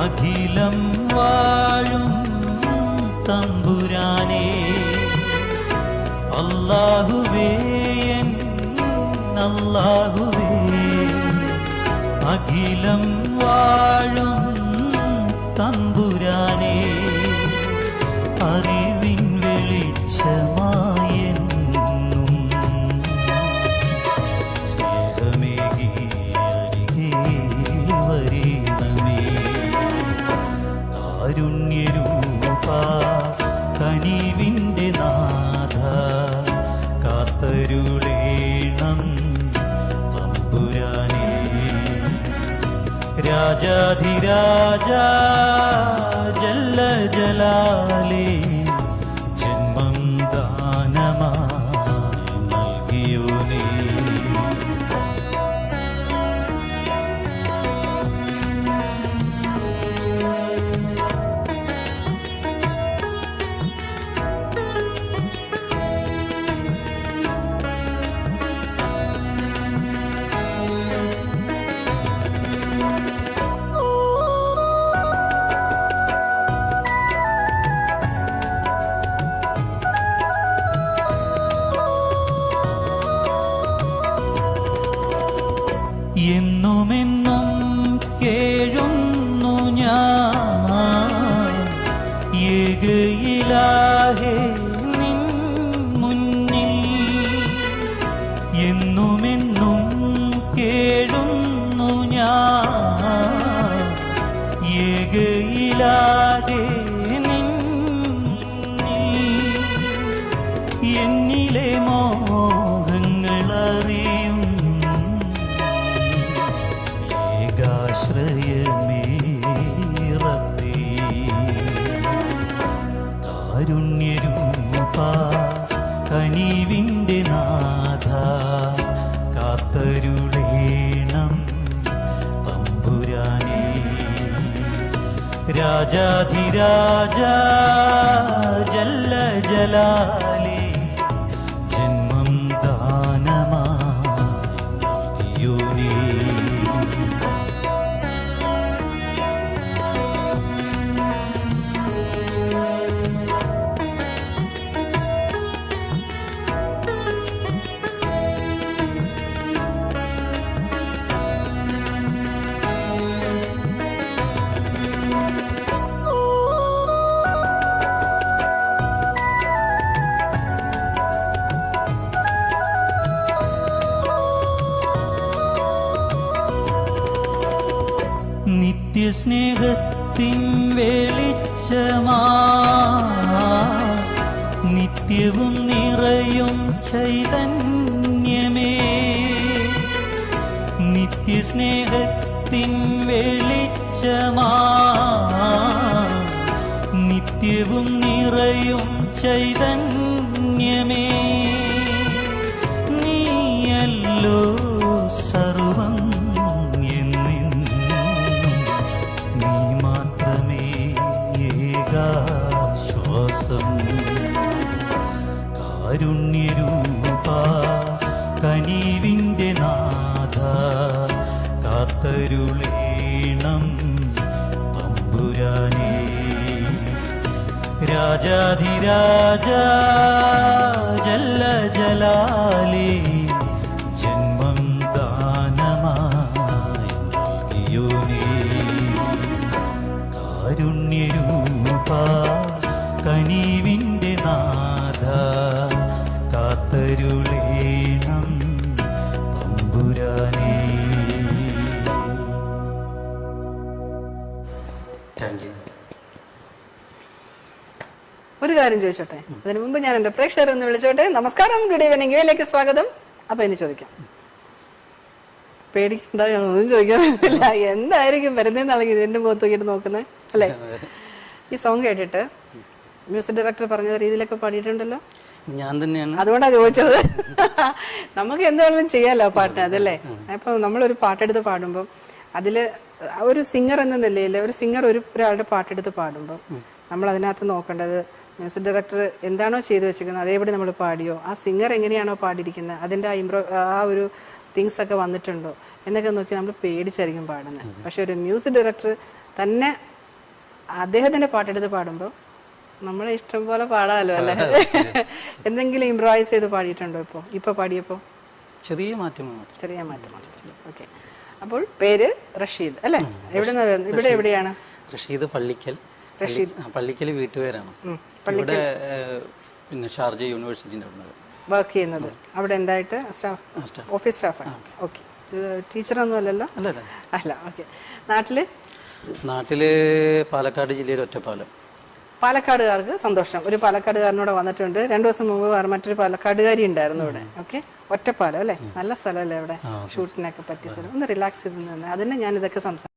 അഖിലം വാഴും തമ്പുരാനേ. അല്ലാഹുവേ എൻ അല്ലാഹുവേ. അഖിലം രാജാധിരാജ ജല്ല ജലാലേ que yo ഏകാശ്രയമേറപ്പേ കാരുണ്യരൂപ കനിവിന്റെ നാഥ കാത്തരുളേണം തമ്പുരാനേ രാജാധിരാജ ജല്ല ജലാലേ നിത്യസ്നേഹത്തിൻ വെളിച്ചമാ. നിത്യവും നിറയും ചൈതന്യമേ. നിത്യസ്നേഹത്തിൻ വെളിച്ചമാ. നിത്യവും നിറയും ചൈതന്യമേ. കാരുണ്യരൂപ കനീവിന്റെ നാഥ കാത്തരുളീണം തമ്പുരാനേ. രാജാധിരാജ ജല്ല ജലാലേ ജന്മം കനീവിൻ താങ്ക് യു ഒരു കാര്യം ചോദിച്ചോട്ടെ? അതിനു മുമ്പ് ഞാൻ എന്റെ പ്രേക്ഷകരെ ഒന്ന് വിളിച്ചോട്ടെ? നമസ്കാരം ഗുഡ് ഈവനിങ് ഇവയിലേക്ക് സ്വാഗതം. അപ്പൊ ഇനി ചോദിക്കാം. പേടിക്കണ്ട ഞാൻ ഒന്നും ചോദിക്കാറില്ല എന്തായിരിക്കും വരുന്നതെന്നാണെങ്കിൽ എന്റെ മുഖത്ത് നോക്കിയിട്ട് നോക്കുന്നത് അല്ലേ? ഈ സോങ് കേട്ടിട്ട് മ്യൂസിക് ഡയറക്ടർ പറഞ്ഞ രീതിയിലൊക്കെ പാടിയിട്ടുണ്ടല്ലോ? ഞാൻ തന്നെയാണ്. അതുകൊണ്ടാ ചോദിച്ചത്. നമുക്ക് എന്തെങ്കിലും ചെയ്യാലോ പാട്ടിന് അതല്ലേ? അപ്പൊ നമ്മളൊരു പാട്ടെടുത്ത് പാടുമ്പോൾ അതിൽ ഒരു സിംഗർ എന്ന നിലയിൽ ഒരു സിംഗർ ഒരു ഒരാളുടെ പാട്ടെടുത്ത് പാടുമ്പോൾ നമ്മൾ അതിനകത്ത് നോക്കേണ്ടത് മ്യൂസിക് ഡയറക്ടർ എന്താണോ ചെയ്തു വെച്ചിരിക്കുന്നത് അതേപടി നമ്മൾ പാടിയോ ആ സിംഗർ എങ്ങനെയാണോ പാടിയിരിക്കുന്നത് അതിന്റെ ആ ഇംപ്രോ ആ ഒരു തിങ്സ് ഒക്കെ വന്നിട്ടുണ്ടോ എന്നൊക്കെ നോക്കി നമ്മൾ പേടിച്ചായിരിക്കും പാടുന്നത്. പക്ഷെ ഒരു മ്യൂസിക് ഡയറക്ടർ തന്നെ അദ്ദേഹത്തിന്റെ പാട്ടെടുത്ത് പാടുമ്പോൾ നമ്മളെ ഇഷ്ടം പോലെ പാടാമല്ലോ അല്ലേ? എന്തെങ്കിലും ഇംപ്രവൈസ് ചെയ്ത് പാടിയിട്ടുണ്ടോ ഇപ്പോ? ഇപ്പൊ പാടിയപ്പോ? ചെറിയ മാറ്റം ചെറിയ മാറ്റം ഓക്കെ അപ്പോൾ പേര് റഷീദ് അല്ലേ? എവിടെ ഇവിടെ എവിടെയാണ്? റഷീദ് പള്ളിക്കൽ. റഷീദ്. പള്ളിക്കൽ വീട്ടുപേരാണ്. ഇവിടെ പിന്നെ ഷാർജ യൂണിവേഴ്സിറ്റിന്റെ അവിടെ വർക്ക് ചെയ്യുന്നത്. അവിടെ എന്തായിട്ട്? സ്റ്റാഫ്. ഓഫീസ് സ്റ്റാഫാണ് ഓക്കെ. ടീച്ചറൊന്നും അല്ലല്ല? അല്ല ഓക്കെ. നാട്ടിൽ? നാട്ടിൽ പാലക്കാട് ജില്ലയിൽ ഒറ്റപ്പാലം. പാലക്കാടുകാർക്ക് സന്തോഷം. ഒരു പാലക്കാടുകാരനോട് വന്നിട്ടുണ്ട്. രണ്ടു ദിവസം മുമ്പ് വേറെ മറ്റൊരു പാലക്കാടുകാരി ഉണ്ടായിരുന്നു ഇവിടെ. ഓക്കെ? ഒറ്റപ്പാലം അല്ലേ? നല്ല സ്ഥലമല്ലേ ഇവിടെ ഷൂട്ടിനൊക്കെ പറ്റിയ സ്ഥലം. ഒന്ന് റിലാക്സ് ചെയ്ത് നിന്ന് അതിന് ഞാൻ ഇതൊക്കെ സംസാരിക്കും.